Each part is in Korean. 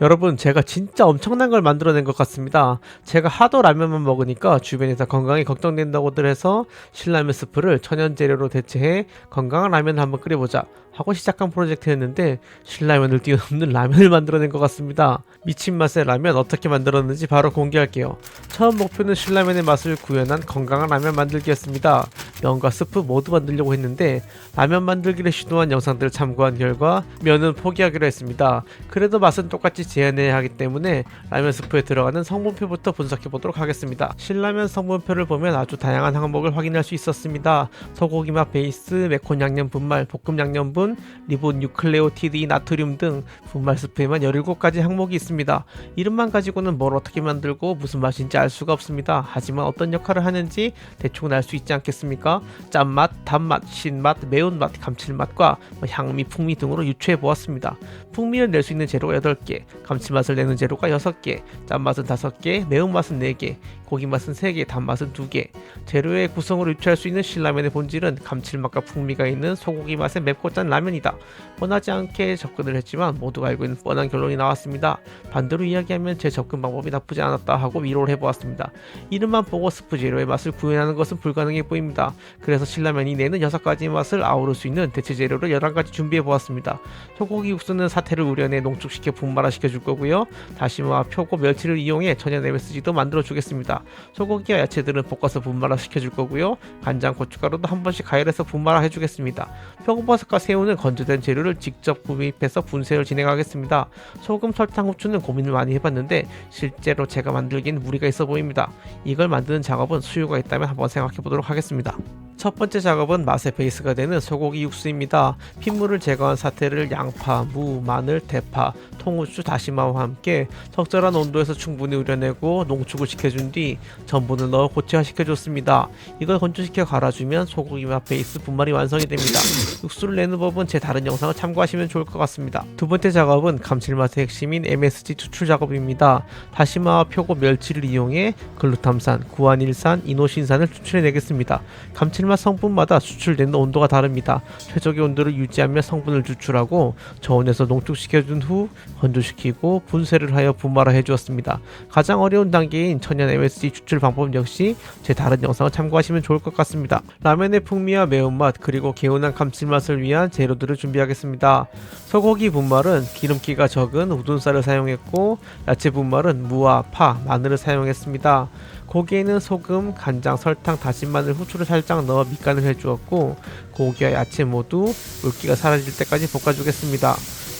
여러분 제가 진짜 엄청난 걸 만들어낸 것 같습니다. 제가 하도 라면만 먹으니까 주변에서 건강이 걱정된다고들 해서 신라면 스프를 천연 재료로 대체해 건강한 라면을 한번 끓여보자 하고 시작한 프로젝트였는데 신라면을 뛰어넘는 라면을 만들어낸 것 같습니다. 미친 맛의 라면 어떻게 만들었는지 바로 공개할게요. 처음 목표는 신라면의 맛을 구현한 건강한 라면 만들기였습니다. 면과 스프 모두 만들려고 했는데 라면 만들기를 시도한 영상들을 참고한 결과 면은 포기하기로 했습니다. 그래도 맛은 똑같이 재현해야 하기 때문에 라면 스프에 들어가는 성분표부터 분석해 보도록 하겠습니다. 신라면 성분표를 보면 아주 다양한 항목을 확인할 수 있었습니다. 소고기 맛 베이스, 매콘 양념 분말, 볶음 양념 분, 리본 뉴클레오티드 나트륨 등 분말 스프에만 17가지 항목이 있습니다. 이름만 가지고는 뭘 어떻게 만들고 무슨 맛인지 알 수가 없습니다. 하지만 어떤 역할을 하는지 대충 알 수 있지 않겠습니까? 짠맛, 단맛, 신맛, 매운맛, 감칠맛과 뭐 향미, 풍미 등으로 유추해 보았습니다. 풍미를 낼 수 있는 재료가 8개, 감칠맛을 내는 재료가 6개, 짠맛은 5개, 매운맛은 4개, 고기맛은 3개, 단맛은 2개. 재료의 구성을 유추할 수 있는 신라면의 본질은 감칠맛과 풍미가 있는 소고기 맛의 맵고 짠 라면이다. 뻔하지 않게 접근을 했지만 모두가 알고 있는 뻔한 결론이 나왔습니다. 반대로 이야기하면 제 접근 방법이 나쁘지 않았다 하고 위로를 해보았습니다. 이름만 보고 스프 재료의 맛을 구현하는 것은 불가능해 보입니다. 그래서 신라면이 내는 6가지 맛을 아우를 수 있는 대체 재료를 11가지 준비해 보았습니다. 소고기 육수는 사태를 우려내 농축시켜 분말화시켜 줄 거고요. 다시마와 표고, 멸치를 이용해 천연 MSG도 만들어 주겠습니다. 소고기와 야채들은 볶아서 분말화시켜 줄 거고요. 간장, 고춧가루도 한 번씩 가열해서 분말화해 주겠습니다. 표고버섯과 새우 는 건조된 재료를 직접 구입해서 분쇄를 진행하겠습니다. 소금, 설탕, 후추는 고민을 많이 해봤는데 실제로 제가 만들기엔 무리가 있어 보입니다. 이걸 만드는 작업은 수요가 있다면 한번 생각해 보도록 하겠습니다. 첫 번째 작업은 맛의 베이스가 되는 소고기 육수입니다. 핏물을 제거한 사태를 양파, 무, 마늘, 대파, 통후추, 다시마와 함께 적절한 온도에서 충분히 우려내고 농축을 시켜준 뒤 전분을 넣어 고체화시켜줬습니다. 이걸 건조시켜 갈아주면 소고기 맛 베이스 분말이 완성이 됩니다. 육수를 내는 법은 제 다른 영상을 참고하시면 좋을 것 같습니다. 두 번째 작업은 감칠맛의 핵심인 MSG 추출 작업입니다. 다시마와 표고 멸치를 이용해 글루탐산, 구안일산, 이노신산을 추출해내겠습니다. 감칠 맛 성분마다 추출되는 온도가 다릅니다. 최적의 온도를 유지하며 성분을 추출하고 저온에서 농축시켜준 후 건조시키고 분쇄를 하여 분말화 해 주었습니다. 가장 어려운 단계인 천연 MSG 추출 방법 역시 제 다른 영상을 참고하시면 좋을 것 같습니다. 라면의 풍미와 매운맛 그리고 개운한 감칠맛을 위한 재료들을 준비하겠습니다. 소고기 분말은 기름기가 적은 우둔살을 사용했고 야채 분말은 무와 파, 마늘을 사용했습니다. 고기에는 소금, 간장, 설탕, 다진 마늘, 후추를 살짝 넣어 밑간을 해주었고 고기와 야채 모두 물기가 사라질 때까지 볶아주겠습니다.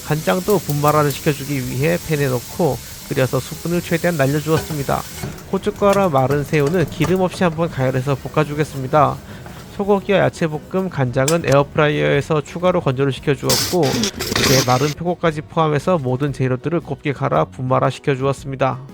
간장도 분말화를 시켜주기 위해 팬에 넣고 끓여서 수분을 최대한 날려주었습니다. 고춧가루 마른 새우는 기름 없이 한번 가열해서 볶아주겠습니다. 소고기와 야채 볶음, 간장은 에어프라이어에서 추가로 건조를 시켜주었고 이제 마른 표고까지 포함해서 모든 재료들을 곱게 갈아 분말화 시켜주었습니다.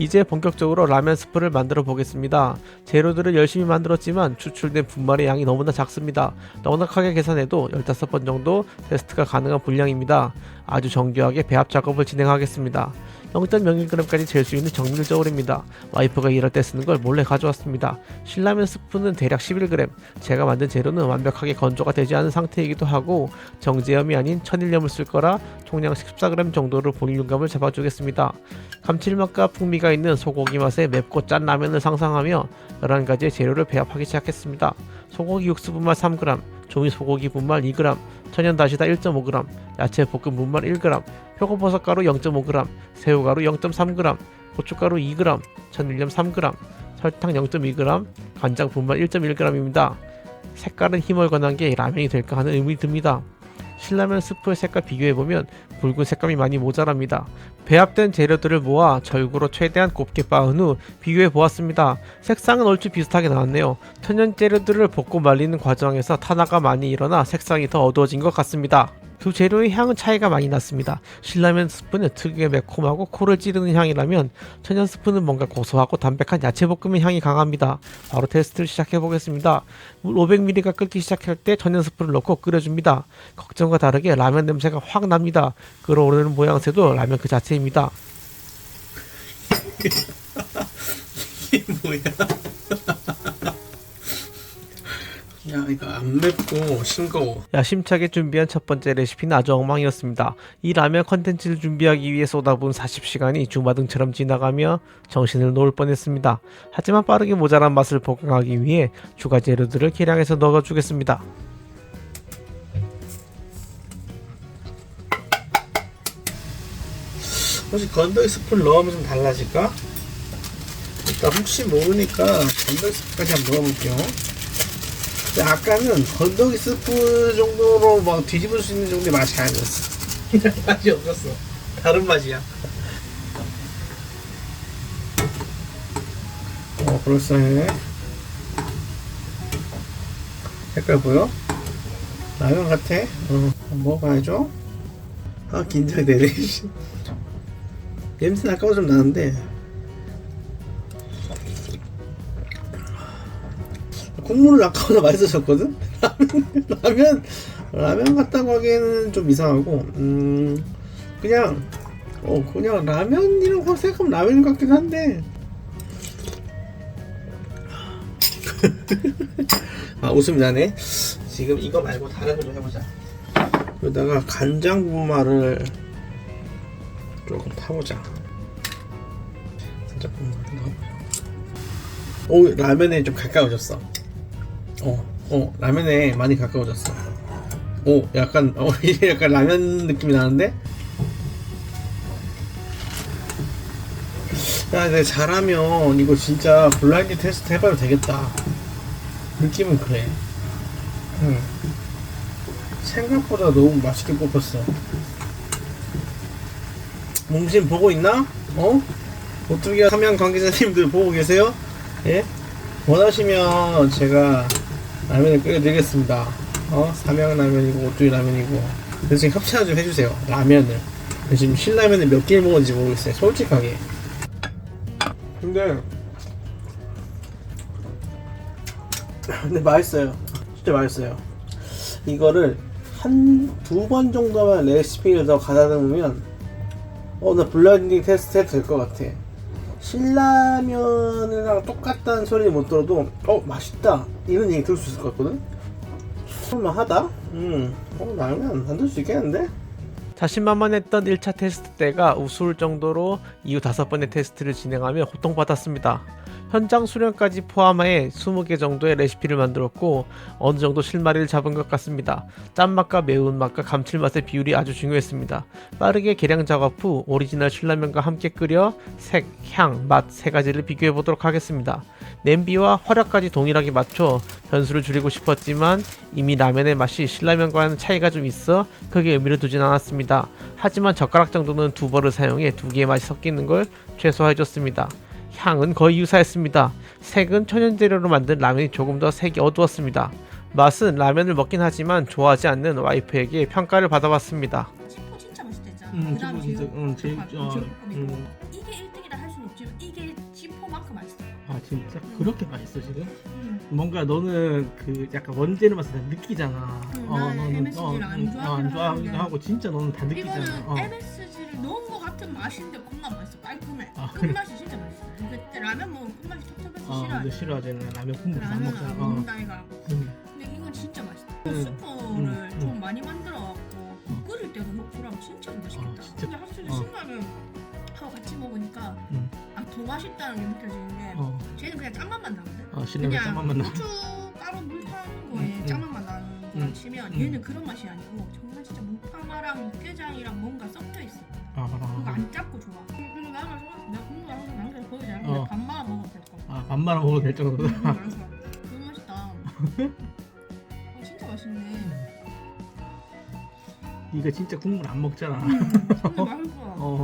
이제 본격적으로 라면 스프를 만들어 보겠습니다. 재료들을 열심히 만들었지만 추출된 분말의 양이 너무나 작습니다. 넉넉하게 계산해도 15번 정도 테스트가 가능한 분량입니다. 아주 정교하게 배합 작업을 진행하겠습니다. 0.01g까지 잴 수 있는 정밀 저울입니다. 와이프가 일할 때 쓰는 걸 몰래 가져왔습니다. 신라면 스프는 대략 11g, 제가 만든 재료는 완벽하게 건조가 되지 않은 상태이기도 하고 정제염이 아닌 천일염을 쓸 거라 총량 14g 정도로 볼륨감을 잡아주겠습니다. 감칠맛과 풍미가 있는 소고기 맛의 맵고 짠 라면을 상상하며 11가지의 재료를 배합하기 시작했습니다. 소고기 육수 분말 3g, 조미 소고기 분말 2g, 천연 다시다 1.5g, 야채 볶음 분말 1g, 표고버섯 가루 0.5g, 새우 가루 0.3g, 고춧가루 2g, 천일염 3g, 설탕 0.2g, 간장 분말 1.1g입니다. 색깔은 희멀건한 게 라면이 될까 하는 의문이 듭니다. 신라면 스프의 색깔 비교해보면 붉은 색감이 많이 모자랍니다. 배합된 재료들을 모아 절구로 최대한 곱게 빻은 후 비교해 보았습니다. 색상은 얼추 비슷하게 나왔네요. 천연 재료들을 볶고 말리는 과정에서 탄화가 많이 일어나 색상이 더 어두워진 것 같습니다. 두 재료의 향은 차이가 많이 났습니다. 신라면 스프는 특유의 매콤하고 코를 찌르는 향이라면 천연 스프는 뭔가 고소하고 담백한 야채 볶음의 향이 강합니다. 바로 테스트를 시작해 보겠습니다. 물 500ml가 끓기 시작할 때 천연 스프를 넣고 끓여줍니다. 걱정과 다르게 라면 냄새가 확 납니다. 끓어오르는 모양새도 라면 그 자체입니다. 이게 뭐야? 야 이거 안 맵고 싱거워 야심차게 준비한 첫 번째 레시피는 아주 엉망이었습니다. 이 라면 컨텐츠를 준비하기 위해 쏟아부은 40시간이 주마등처럼 지나가며 정신을 놓을 뻔했습니다. 하지만 빠르게 모자란 맛을 보강하기 위해 추가 재료들을 계량해서 넣어주겠습니다. 혹시 건더기 스프를 넣으면 좀 달라질까? 일단 혹시 모르니까 건더기 스프까지 한번 넣어볼게요 아까는 건더기 스프 정도로 막 뒤집을 수 있는 정도의 맛이 아니었어 맛이 없었어 다른 맛이야 어 그럴싸해 색깔 보여? 라면 같아? 어 먹어봐야죠 아 긴장되네 씨. 냄새는 아까보다 좀 나는데 국물을 아까보다 맛있어졌거든? 라면, 라면 같다고 하기에는 좀 이상하고 음 그냥 어 그냥 라면이라고 생각하면 라면 같긴 한데 아 웃음이 나네 지금 이거 말고 다른 거좀 해보자 여기다가 간장 분말을 조금 타보자. 살짝 분말 넣어보자. 오 라면에 좀 가까워졌어. 어, 어 라면에 많이 가까워졌어. 오 약간 어 이게 약간 라면 느낌이 나는데? 야, 내가 잘하면 이거 진짜 블라인드 테스트 해봐도 되겠다. 느낌은 그래. 응. 생각보다 너무 맛있게 뽑혔어. 몽신 보고 있나? 어? 오뚜기 삼양 관계자님들 보고 계세요? 예? 원하시면 제가 라면을 끓여드리겠습니다. 어? 삼양 라면이고 오뚜기 라면이고 지금 협찬 좀 해주세요. 라면을. 지금 신라면을 몇 개를 먹었는지 모르겠어요. 솔직하게. 근데 근데 맛있어요. 진짜 맛있어요. 이거를 한 두 번 정도만 레시피를 더 가다듬으면 어 나 블라인딩 테스트 해도 될 것 같아 신라면이랑 똑같다는 소리 못 들어도 어 맛있다. 이런 얘기 들을 수 있을 것 같거든? 할만하다? 음어 라면 만들 수 있겠는데? 자신만만했던 1차 테스트 때가 우스울 정도로 이후 다섯 번의 테스트를 진행하며 고통받았습니다. 현장 수련까지 포함해 20개 정도의 레시피를 만들었고 어느 정도 실마리를 잡은 것 같습니다. 짠맛과 매운맛과 감칠맛의 비율이 아주 중요했습니다. 빠르게 계량 작업 후 오리지널 신라면과 함께 끓여 색, 향, 맛 세 가지를 비교해 보도록 하겠습니다. 냄비와 화력까지 동일하게 맞춰 변수를 줄이고 싶었지만 이미 라면의 맛이 신라면과는 차이가 좀 있어 크게 의미를 두진 않았습니다. 하지만 젓가락 정도는 두 벌을 사용해 두 개의 맛이 섞이는 걸 최소화해줬습니다. 향은 거의 유사했습니다. 색은 천연 재료로 만든 라면이 조금 더 색이 어두웠습니다. 맛은 라면을 먹긴 하지만 좋아하지 않는 와이프에게 평가를 받아봤습니다. 치포 진짜 맛있댔잖아. 음, 그 다음에 치포 진짜, 응, 제육, 어, 제육볶음 있고 음. 이게 1등이다 할 수는 없지만 이게 치포만큼 맛있어. 아 진짜 그렇게 맛있어 지금? 음. 뭔가 너는 그 약간 원재료 맛을 다 느끼잖아. 응, 나는 MSG 랑안 응, 좋아하긴 안 좋아하기도. 하고 진짜 너는 다 느끼잖아. 이거는 어. MSG를 넣은 것 같은 맛인데 겁나 맛있어. 깔끔해. 아, 그래? 끝맛이 진짜 맛있어. 그때 라면 먹으면 끝맛이 텁텁해서 아. 근데 싫어하잖아. 라면 국물 안 라면 먹잖아. 안 어. 먹는다 이가. 음. 근데 이건 진짜 맛있다. 음, 스프를 음, 좀 음. 많이 만들어갖고 끓일 때도 넣고 그러면 진짜 맛있겠다. 아, 진짜? 근데 확실히 어. 신라면 하고 같이 먹으니까 음. 아, 더 맛있다는 게 느껴지는 게 어, 쟤는 그냥 짠맛만 나거든. 어, 신라면 짠맛만 나. 고추 가루 물 타는 거에 음, 음. 거랑 음, 치면 음. 얘는 그런 맛이 아니고 정말 진짜 무파마랑 육개장이랑 뭔가 섞여 있어. 아, 그거 아, 안 짭고 좋아. 그리고 나는 소- 내가 국물 항상 보이지 않는데 어. 반 말아 먹어도 될 거. 아, 밥 말아 먹어도 될 정도다. 음, 맛있어. 너무 맛있다. 어, 진짜 맛있네. 이거 진짜 국물 안 먹잖아. 음, 진짜 맛있어. 어.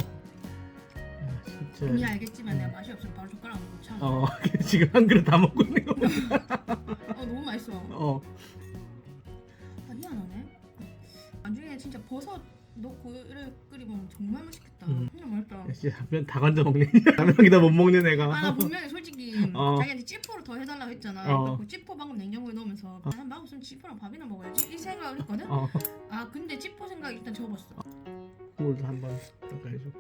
아, 진짜. 이미 알겠지만 내가 맛이 없으면 바로 젓가락 못 차. 어. 어, 지금 한 그릇 다 먹고 있는 거. 너무 맛있어. 어. 진짜 버섯 넣고 이렇게 끓이면 정말 맛있겠다. 음. 진짜 맛있다. 야, 진짜 면다 건져 먹네. 라면이다 못 먹는 애가. 아, 나 분명히 솔직히 어. 자기한테 찌포를 더 해달라고 했잖아. 어. 그래서 찌포 방금 냉장고에 넣으면서 아, 난 맛없으면 찌포랑 밥이나 먹어야지 이 생각을 했거든. 어. 아 근데 찌포 생각 일단 접었어. 국물도 한번 닦아야죠.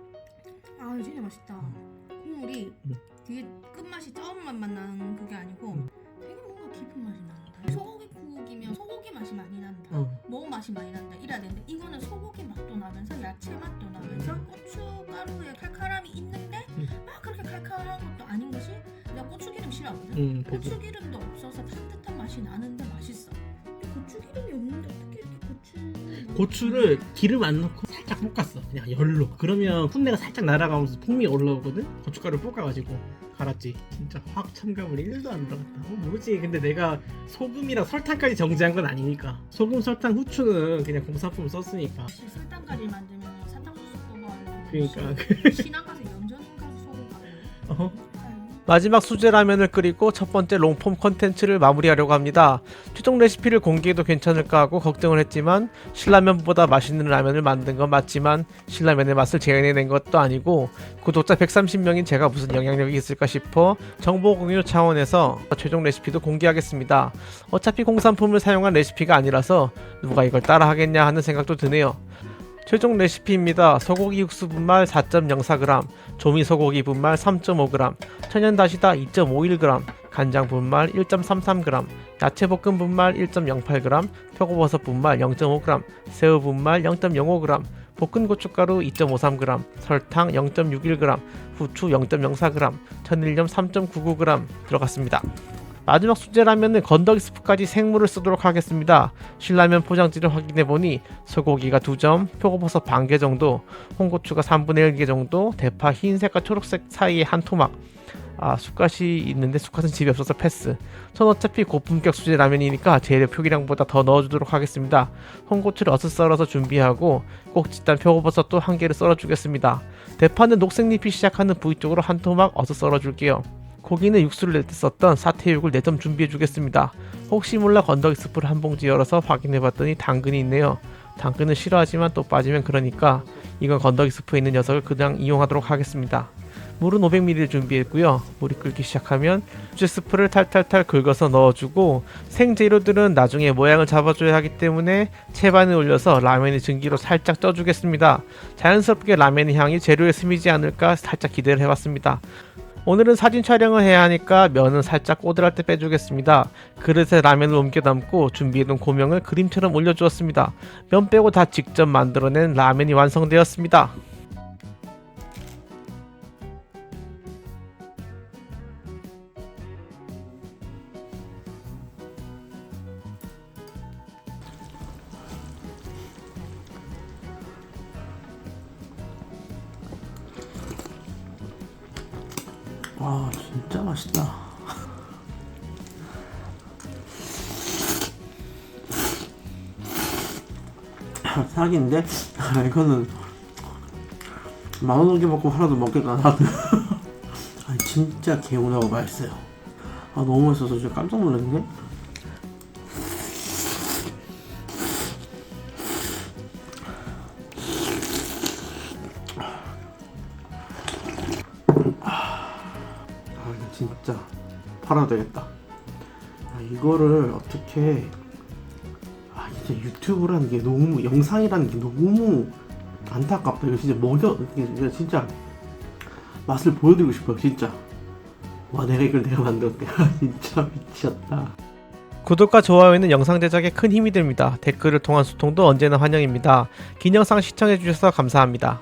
아 진짜 맛있다. 국물이 음. 되게 끝맛이 쩌은 맛만 나는 그게 아니고 음. 되게 뭔가 깊은 맛이 나. 소고 맛이 많이 난다. 이래야 되는데 이거는 소고기 맛도 나면서 야채 맛도 나면서 고춧가루에 칼칼함이 있는데 음. 막 그렇게 칼칼한 것도 아닌 것이 내가 고추기름 싫어하거든. 응 보기. 고추기름도 없어서 탄듯한 맛이 나는데 맛있어. 근데 고추기름이 없는데 고추 고추를 기름 안 넣고 살짝 볶았어. 그냥 열로. 그러면 풋내가 살짝 날아가면서 풍미가 올라오거든? 고춧가루 볶아가지고. 갈았지. 진짜 확 첨가물이 1도 안 들어갔다. 어, 뭐지? 근데 내가 소금이랑 설탕까지 정지한 건 아니니까. 소금 설탕 후추는 그냥 공산품 썼으니까. 혹시 설탕가지 만들면 사탕수수 뽑아야 그러니까. 신앙 가서 연전인 가서 소금 가요 어? 마지막 수제 라면을 끓이고 첫 번째 롱폼 컨텐츠를 마무리하려고 합니다. 최종 레시피를 공개해도 괜찮을까 하고 걱정을 했지만 신라면보다 맛있는 라면을 만든 건 맞지만 신라면의 맛을 재현해낸 것도 아니고 구독자 130명인 제가 무슨 영향력이 있을까 싶어 정보 공유 차원에서 최종 레시피도 공개하겠습니다. 어차피 공산품을 사용한 레시피가 아니라서 누가 이걸 따라 하겠냐 하는 생각도 드네요. 최종 레시피입니다. 소고기 육수 분말 4.04g, 조미 소고기 분말 3.5g, 천연 다시다 2.51g, 간장 분말 1.33g, 야채 볶음 분말 1.08g, 표고버섯 분말 0.5g, 새우 분말 0.05g, 볶은 고춧가루 2.53g, 설탕 0.61g, 후추 0.04g, 천일염 3.99g 들어갔습니다. 마지막 수제라면은 건더기 스프까지 생물을 쓰도록 하겠습니다. 신라면 포장지를 확인해보니 소고기가 2점, 표고버섯 반 개 정도, 홍고추가 3분의 1개 정도, 대파 흰색과 초록색 사이에 한 토막, 아 숟갓이 있는데 숟갓은 집에 없어서 패스. 전 어차피 고품격 수제 라면이니까 재료 표기량보다 더 넣어주도록 하겠습니다. 홍고추를 어슷 썰어서 준비하고 꼭지단 표고버섯도 한 개를 썰어주겠습니다. 대파는 녹색잎이 시작하는 부위 쪽으로 한 토막 어슷 썰어줄게요. 고기는 육수를 낼 때 썼던 사태육을 4점 준비해 주겠습니다. 혹시 몰라 건더기 스프를 한 봉지 열어서 확인해 봤더니 당근이 있네요. 당근은 싫어하지만 또 빠지면 그러니까 이건 건더기 스프에 있는 녀석을 그냥 이용하도록 하겠습니다. 물은 500ml 준비했고요. 물이 끓기 시작하면 수제 스프를 탈탈탈 긁어서 넣어주고 생재료들은 나중에 모양을 잡아줘야 하기 때문에 채반에 올려서 라면의 증기로 살짝 쪄주겠습니다. 자연스럽게 라면의 향이 재료에 스미지 않을까 살짝 기대를 해봤습니다. 오늘은 사진 촬영을 해야 하니까 면은 살짝 꼬들할 때 빼주겠습니다. 그릇에 라면을 옮겨 담고 준비해둔 고명을 그림처럼 올려주었습니다. 면 빼고 다 직접 만들어낸 라면이 완성되었습니다. 사기인데? 아, 이거는 만 원 넘게 먹고 하나도 먹겠다 나도. 아 진짜 개운하고 맛있어요. 아 너무 맛있어서 진짜 깜짝 놀랐네 아 진짜 팔아도 되겠다. 아 이거를 어떻게 아 진짜 유튜브라는 게 너무 영상이라는 게 너무 안타깝다 이거 진짜 먹여 이거 진짜 맛을 보여드리고 싶어요 진짜 와 내가 이걸 내가 만들었대 아, 진짜 미쳤다 구독과 좋아요는 영상 제작에 큰 힘이 됩니다. 댓글을 통한 소통도 언제나 환영입니다. 긴 영상 시청해주셔서 감사합니다.